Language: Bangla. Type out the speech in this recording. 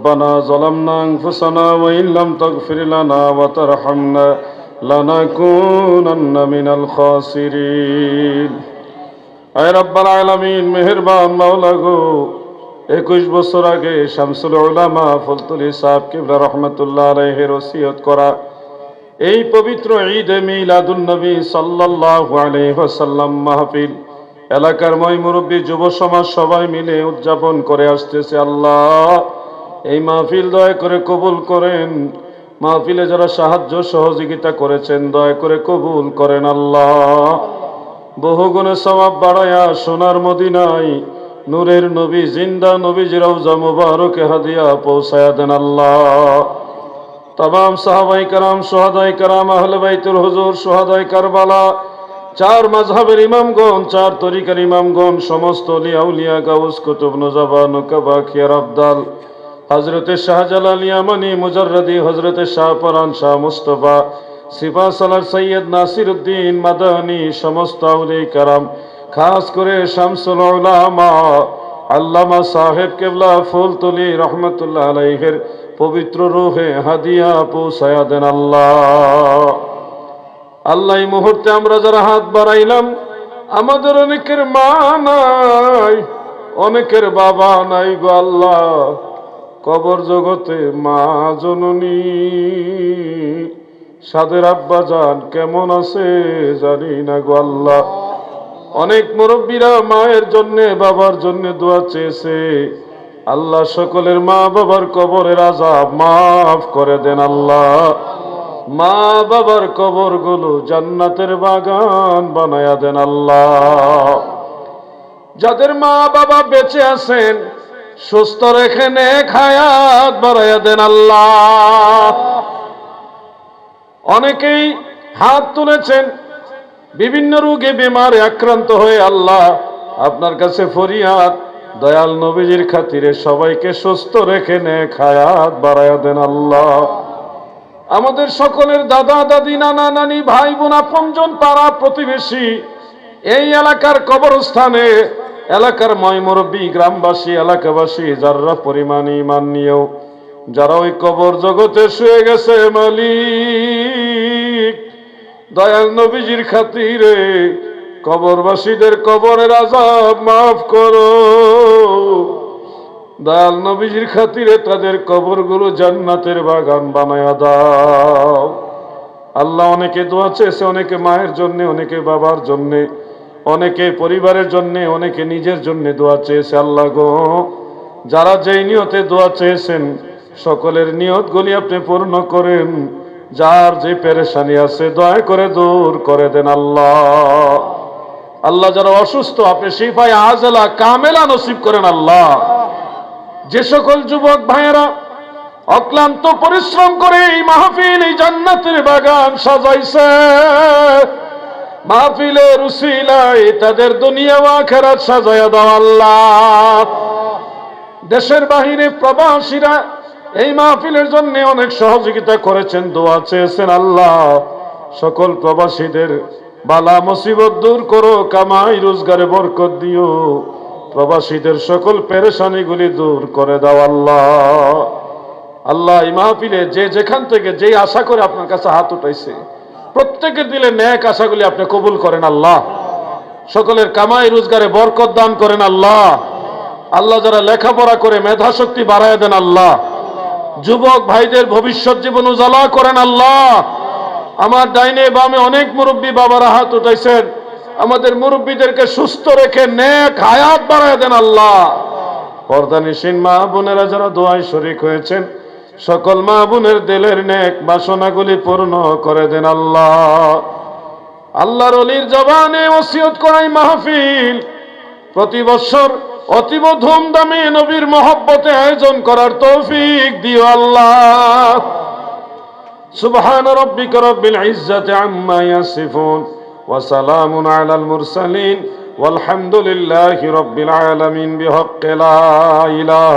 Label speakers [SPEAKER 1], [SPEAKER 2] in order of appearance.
[SPEAKER 1] ربنا ظلمنا أنفسنا وإن لم تغفر لنا وترحمنا لنكونن من الخاسرين আয় রব্বাল আলামিন মেহেরবান মাওলা গো একুশ বছর আগে শামসুল উলামা ফুলতুলি সাহেব কিবলা রহমতুল্লাহ আলাইহের ওসিয়ত করা এই পবিত্র ঈদে মিলাদুন নবী সাল্লাল্লাহু আলাইহি ওয়াসাল্লাম মাহফিল এলাকার ময় মুরব্বী যুব সমাজ সবাই মিলে উদযাপন করে আসতেছে আল্লাহ এই মাহফিল দয়া করে কবুল করেন। মাহফিলে যারা সাহায্য সহযোগিতা করেছেন, দয়া করে কবুল করেন আল্লাহ। বহুগুণে সবাব বাড়ায়া সোনার মদিনায় নূরের নবী, জিন্দা নবীজ রওজা মুবারকে হাদিয়া পৌঁছায়া দেন আল্লাহ। তাম সাহাবাই কারাম, সোহাদাই কারাম, আহলে বাইতুল হুজুর, সোহাদাই কারবালা, চার মাঝহাবের ইমামগণ, চার তরিকার ইমামগণ, সমস্ত লিয়া উলিয়া, গাউস কুতুব, নজাবা, নকাবা, খিয়ার আবদাল হজরতে শাহজালাল ইয়ামানি, মুজাররদি হজরতে শাহপরান শাহ মুস্তফা, সিফা সালার সৈয়দ নাসির উদ্দিন মাদানী, সমস্ত কারাম, খাস করে শামসুল আল্লামা সাহেব কেবলা ফুলতলি রহমতুল্লাহ আলাইহের পবিত্র রূহে হাদিয়া পৌঁছায়া দেন আল্লাহ। আল্লাহ মুহূর্তে আমরা যারা হাত বাড়াইলাম, আমাদের অনেকের মা নাই, অনেকের বাবা নাই গো আল্লাহ। কবর জগতে মা জননী। সাদের আব্বা যান কেমন আছে জানি না গো আল্লাহ। অনেক মুরব্বীরা মায়ের জন্য, বাবার জন্য দোয়া চেয়েছে। আল্লাহ সকলের মা বাবার কবরের আজাব মাফ করে দেন আল্লাহ। মা বাবার কবরগুলো জান্নাতের বাগান বানায়া দেন আল্লাহ। যাদের মা বাবা বেঁচে আছেন সুস্থ রেখে নে খায়াত বাড়াইয়া দেন আল্লাহ। অনেকেই হাত তুলেছেন, বিভিন্ন রোগে, বেমারে আক্রান্ত হয়ে আল্লাহ আপনার কাছে ফরিয়াদ, দয়াল নবীজির খাতিরে সবাইকে সুস্থ রেখে নে খায়াত বাড়াইয়া দেন আল্লাহ। আমাদের সকলের দাদা, দাদি, নানা, নানি, ভাই, বোন, আপনজন, পাড়া প্রতিবেশী এই এলাকার কবরস্থানে এলাকার ময় মুরব্বী গ্রামবাসী, এলাকাবাসী যারা পরিমাণ ইমান নিয়েও, যারা ওই কবর জগতে শুয়ে গেছে মালিক, দয়াল নবীজির খাতিরে কবরবাসীদের কবরের আজাব মাফ করো। দয়াল নবীজির খাতিরে তাদের কবরগুলো জান্নাতের বাগান বানায়া দাও। আল্লাহ অনেকে দোয়া চেয়েছে, অনেকে মায়ের জন্যে, অনেকে বাবার জন্য। অনেকে পরিবারের জন্য, অনেকে নিজের জন্য দোয়া চেয়েছে, আল্লাহ গো, যারা যেই নিয়তে দোয়া চেয়েছেন, সকলের নিয়তগুলি আপনি পূর্ণ করেন। যার যে পেরেশানি আছে, দয়া করে দূর করে দেন আল্লাহ। আল্লাহ যারা অসুস্থ, আপনি শিফায় আজলা কামেলা নসিব করেন আল্লাহ। যে সকল যুবক ভাইয়েরা অক্লান্ত পরিশ্রম করে এই মাহফিল, এই জান্নাতের বাগান সাজাইছে মাহফিলের উসিলায় তাদের দুনিয়া আখেরাত সাজায়া দাও আল্লাহ। দেশের বাহিরে প্রবাসীরা এই মাহফিলের জন্য অনেক সহযোগিতা করেছেন, দোয়া চেয়েছেন আল্লাহ। সকল প্রবাসীদের বালা মুসিবত দূর করো, কামাই রোজগারে বরকত দিও। প্রবাসীদের সকল পেরেশানিগুলি দূর করে দাও আল্লাহ। আল্লাহ এই মাহফিলে যে যেখান থেকে যেই আশা করে আপনার কাছে হাত উঠাইছে প্রত্যেকের দিলে ন্যাক আশাগুলি আপনি কবুল করেন আল্লাহ। সকলের কামাই রোজগারে বরকত দান করেন আল্লাহ। আল্লাহ যারা লেখাপড়া করে মেধা শক্তি বাড়ায় দেন আল্লাহ। যুবক ভাইদের ভবিষ্যৎ জীবন উজালা করেন আল্লাহ। আমার ডাইনে বামে অনেক মুরব্বী বাবারা হাত উঠাইছেন। আমাদের মুরব্বীদেরকে সুস্থ রেখে নেক হায়াত বাড়ায় দেন আল্লাহ। পর্দানিসীন মা বোনেরা যারা দোয়ায় শরিক হয়েছেন সকল মা বোনের দিলের নেক বাসনাগুলি পূর্ণ করে দেন আল্লাহ আল্লাহর অলির জবানে ওসিয়ত করাই মাহফিল প্রতি বছর অতীব ধুমধামে নবীর মহব্বতে আয়োজন করার তৌফিক দিও আল্লাহ সুবহান রব্বিকা রব্বিল ইজ্জাতি আম্মা ইয়াসিফুন ওয়া সালামুন আলাল মুরসালিন والحمد لله رب العالمين بحق لا إله